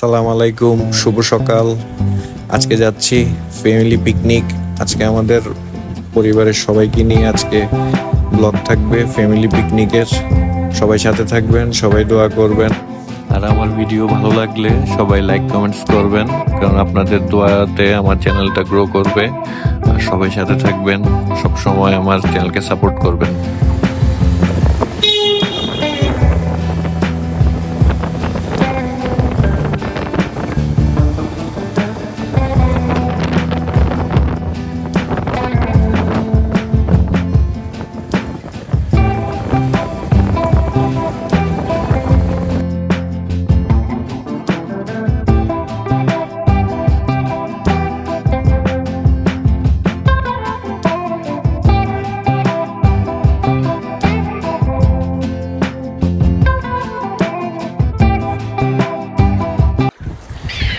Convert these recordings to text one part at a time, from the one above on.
আসসালামু আলাইকুম, শুভ সকাল। আজকে যাচ্ছি ফ্যামিলি পিকনিক আজকে আমাদের পরিবারের সবাইকে নিয়ে আজকে ব্লগ থাকবে ফ্যামিলি পিকনিকের সবাই সাথে থাকবেন, সবাই দোয়া করবেন। আর আমার ভিডিও ভালো লাগলে সবাই লাইক কমেন্টস করবেন, কারণ আপনাদের দোয়াতে আমার চ্যানেলটা গ্রো করবে। আর সবাই সাথে থাকবেন সব সময় আমার চ্যানেলকে সাপোর্ট করবেন।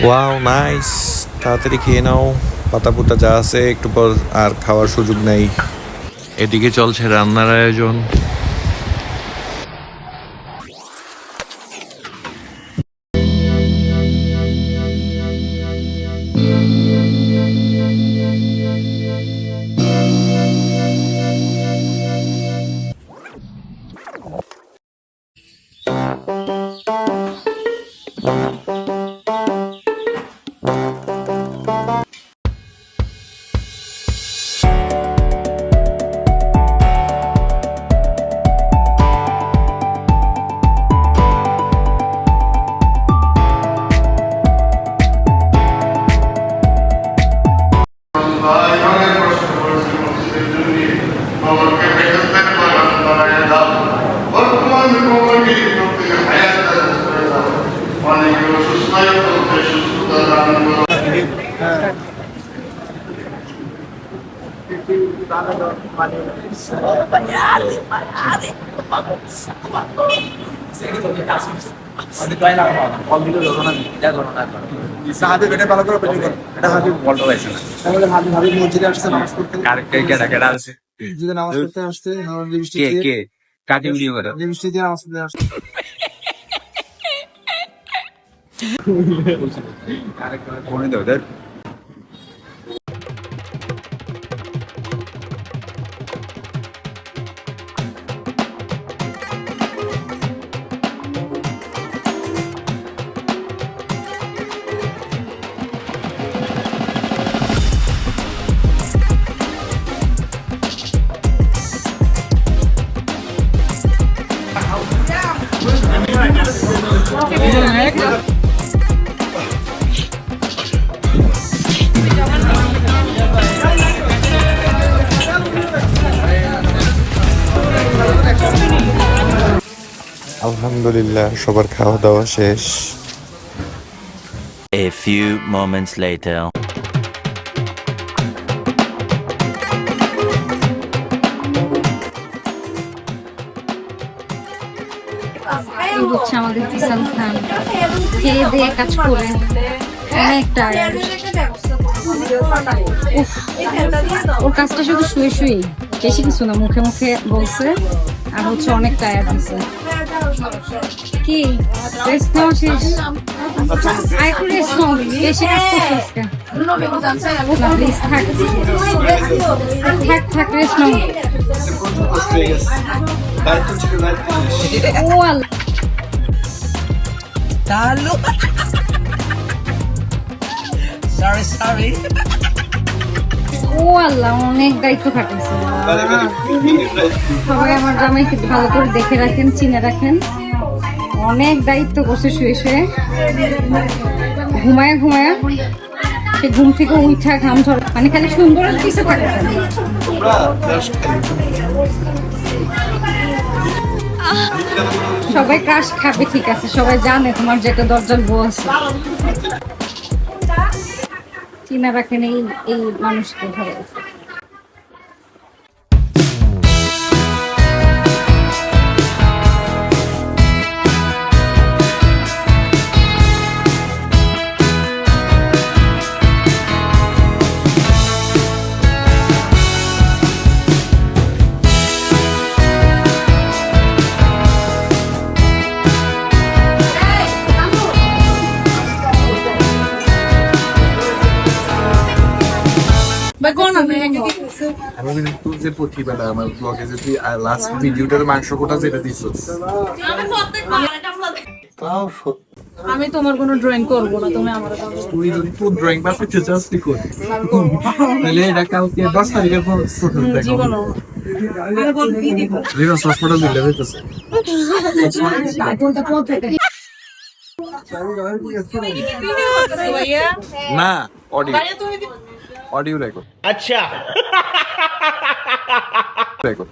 ওয়াও নাইস তাড়াতাড়ি খেয়ে নাও। পাতা পুতা যা আছে, একটু পর আর খাওয়ার সুযোগ নেই। এদিকে চলছে রান্নার আয়োজন। নামাজ পড়তে। আসছে কাকে ভিডিও করে? লিপস্টিক দিয়ে নামাজ পড়তে আসছে। कोणी আলহামদুলিল্লাহ সবার খাওয়া দাওয়া শেষ। A few moments later. হচ্ছে আমাদের কিষান খান খেয়ে দিয়ে কাজ করে অনেক টায়ার্ড ওর কাজটা শুধু শুয়ে শুয়েই বেশি কিছু না মুখে মুখে বলছে আর হচ্ছে অনেক টায়ার্ড হয়েছে কি? রেস্ট নেওয়া শেষ আর একটু রেস্ট নাও বেশি কাজ করছিস? না, please, থাক। থাক থাক রেস্ট নাও। ও আল্লাহ। Talo. sorry, sorry. ও আল্লাহ অনেক দায়িত্ব খাটাইছে সবাই আমার জামাইকে ভালো করে দেখে রাখেন, চিনে রাখেন। অনেক দায়িত্ব করছে শুয়ে শুয়ে। ঘুমায় ঘুমায়। সে ঘুম থেকে উঠা ঘাম ঝরে মানে খালি সুন্দর পিছে থাকে সবাই কাশ খাবে, ঠিক আছে। সবাই জানে তোমার যেটা দরজার বউ আছে। চিনা রাখেন এই এই মানুষকে ভালো আমি কিন্তু যে প্রতিবেলা আমার ব্লগে যদি লাস্ট ভিডিওটার মাংস কোটা যেটা দিছিস তাও সত্যি আমি তোমার কোনো ড্রয়িং করব না তুমি আমার তুই যদি তোর ড্রয়িং করতে চাস তুই কর তাহলে এটা কালকে দশ তারিখের পর ফটো দেখো রিভার্স হসপিটাল দিলে হইতেছে না অডিও অডিও রেকর্ড আচ্ছা। রেকর্ড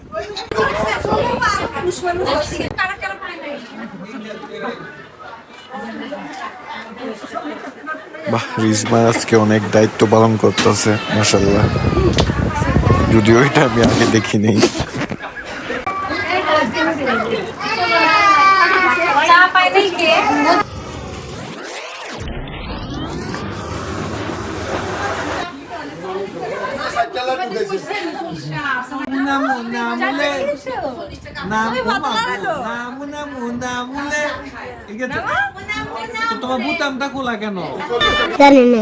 বাহ রিজমা আজকে অনেক দায়িত্ব পালন করতেছে মাসাল্লাহ যদিও এটা আমি আগে দেখিনি। চা পাই তোমার বুতামটা খোলা কেন জানি না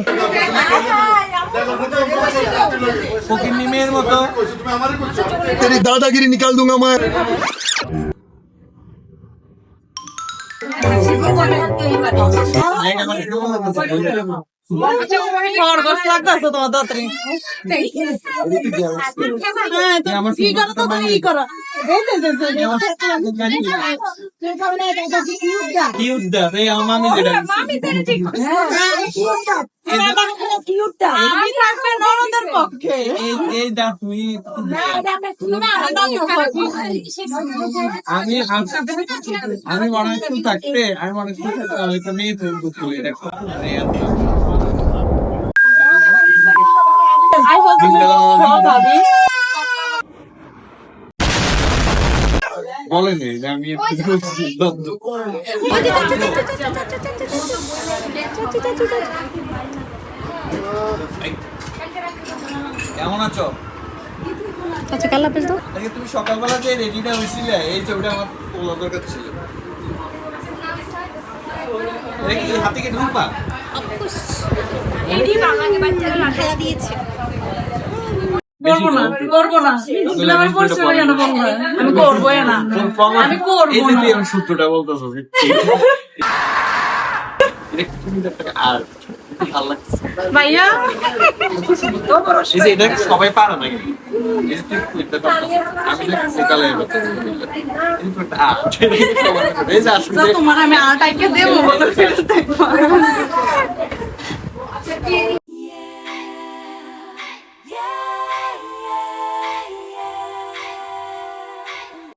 ফকিন্নি মেয়ের মতো তেরি দাদাগিরি নিকাল দুঙ্গা মার আমি আমি আমি মনে হয় থাকতে আমি মনে হয় মেয়ে তুই দেখো ভাবি বলেনি যে আমি কেমন আছো? আচ্ছা কাল্লা পেস দাও। তুমি সকালবেলা যে রেডিটা হয়েছিলে এই ছবিটা আমার তোলা দরকার ছিল। হাতে কি ঢুকবা? করব না করব না। আমার কেন বলব আমি করবোই না। আমি করব না। আমার সূত্রটা বলতেছো আর ভালো লাগছে। ভাইয়া? এই এটা সবাই পারে না কিন্তু। এই যে তুই clipটা করতেছিস, আমি দেখ সকালে এবার এই তো একটা art। এই যে আসলে তোমার আমি আট আইকে দেবো।